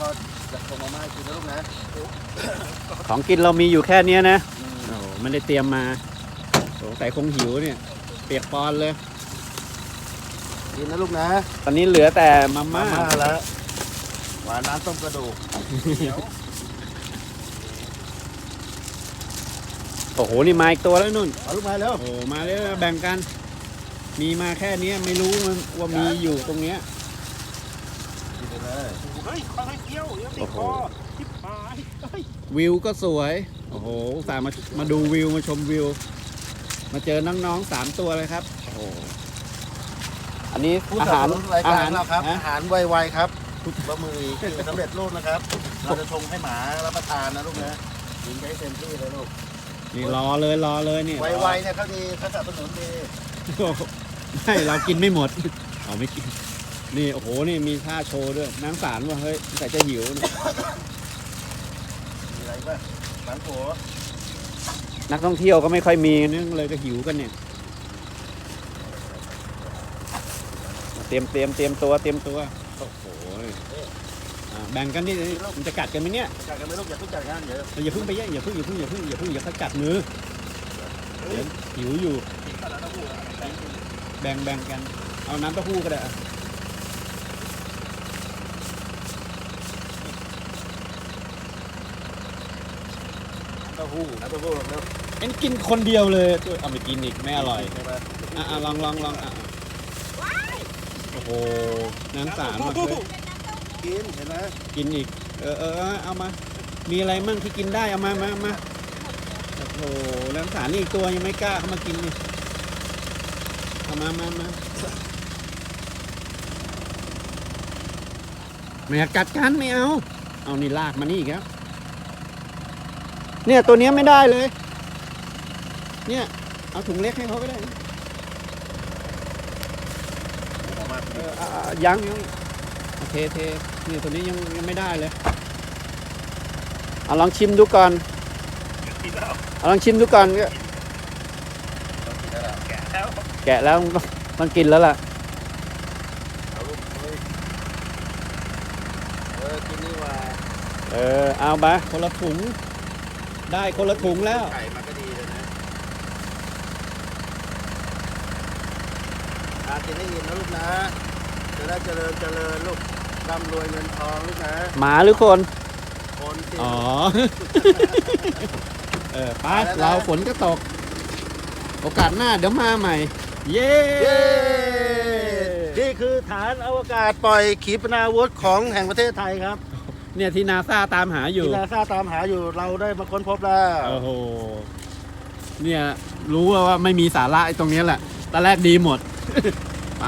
ก็จะส่งมาม่าให้กินนะลูกนะของกินเรามีอยู่แค่เนี้ยนะอืมโอ้โหไม่ได้เตรียมมาสงสัยคงหิวเนี่ย เปียกปอนเลย กินนะลูกนะตอนนี้เหลือแต่มามาม่าม่าแล้วหวานน้ำต้มกระดูกโอ้โหนี่มาอีกตัวแล้วนุ่น เอาลูกมาแล้ว โอ้โหมาเลยแบ่งกัน มีมาแค่เนี้ยไม่รู้มันว่ามีอยู่ตรงเนี้ยกินไป เลยเฮ้ยค่อยๆเคี้ยวเดี๋ยวติดคอทิพหายเฮ้ยวิวก็สวย โอ้โหอุตสาห์มามาดูวิวมาชมวิว มาเจอน้องๆสามตัวเลยครับ โอ้โหอันนี้ผู้อาสนัหาบรสนุนรายอาการหารเราครับ ฮะอาหารไวๆครับบะหมี่กึ่งสำเร็จรูปนะครับ เราจะชงให้หมารับประทานนะลูกนะยิงใช้เต็มที่เลยลูก นี่รอเลยรอเลยนี่ไวๆเนี่ยเขาดีเขาสนับสนุนดี โอ้โหไม่เรากินไม่หมดเอาไม่กิน นี่โอ้โหนี่มีท่าโชว์ด้วยนางสารว่าเฮ้ยแต่จะหิวนะมีอะไรบ้างหลังหัวนักท่องเที่ยวก็ไม่ค่อยมีนึงเลยก็หิวกันเนี่ย เตรียมเตรียมเตรียมตัวเตรียมตัวโอ้โหอ่าแบ่งกันนี่มันจะกัดกันไหมเนี่ยจัดกันไหมลูกอย่าเพิ่งจัดกันเดี๋ยวอย่าเพิ่งไปแย่งอย่าเพิ่งอย่าเพิ่งอย่าเพิ่งอย่าเพิ่งอย่าเขากัดมือเดี๋ยวหิวอยู่ แบ่งแบ่งกัน เอาน้ำเต้าหู้ก็ได้อะ เต้าหู้น้ำเต้าหู้ลงแล้วเอ็นกินคนเดียวเลยตัวเอาไปกินอีกไม่อร่อยใช่ไหมอะอะลองลองลองอะโอ้โหน้ำสารมาเลยกินเห็นไหมกินอีก เออเออเออเอามา มีอะไรมั่งที่กินได้เอามามามาโอ้โหน้ำสารนี่อีกตัวยังไม่กล้าเข้ามากินนี่เอามามามาไม่อยากกัดกันไม่เอา เอานี่ลากมานี่อีกแล้ว เนี่ยตัวเนี้ยไม่ได้เลย เนี่ย เอาถุงเล็กให้เขาก็ได้นะออกมาเอออะอะยังยังโอเคเทนี่ตัวนี้ยังยังไม่ได้เลยเอาลองชิมดูก่อนกินแล้วเอาลองชิมดูก่อนก็กินแล้วล่ะแกะแล้วแกะแล้วมันกินแล้วล่ะ เอาลูกเฮ้ยเออกินนี่ว่าเออเอาไปคนละถุง ได้คนละถุงแล้ว ไก่มาก็ดีเลยนะอากินให้อิ่มนะลูกนะ จะได้เจริญเจริญลูกร่ำรวยเงินทองลูกนะ หมาหรือคน คนสิอ๋อ เออไปไปแล้วนะเราฝนก็ตก โอกาสหน้าเดี๋ยวมาใหม่ เย้ เย้นี่คือฐานอวกาศปล่อยขีปนาวุธของแห่งประเทศไทยครับ เนี่ยที่นาซาตามหาอยู่ ที่นาซาตามหาอยู่เราได้มาค้นพบแล้ว โอ้โห เนี่ยรู้ว่าไม่มีสาระไอ้ตรงเนี้ยแหละตอนแรกดีหมด ไป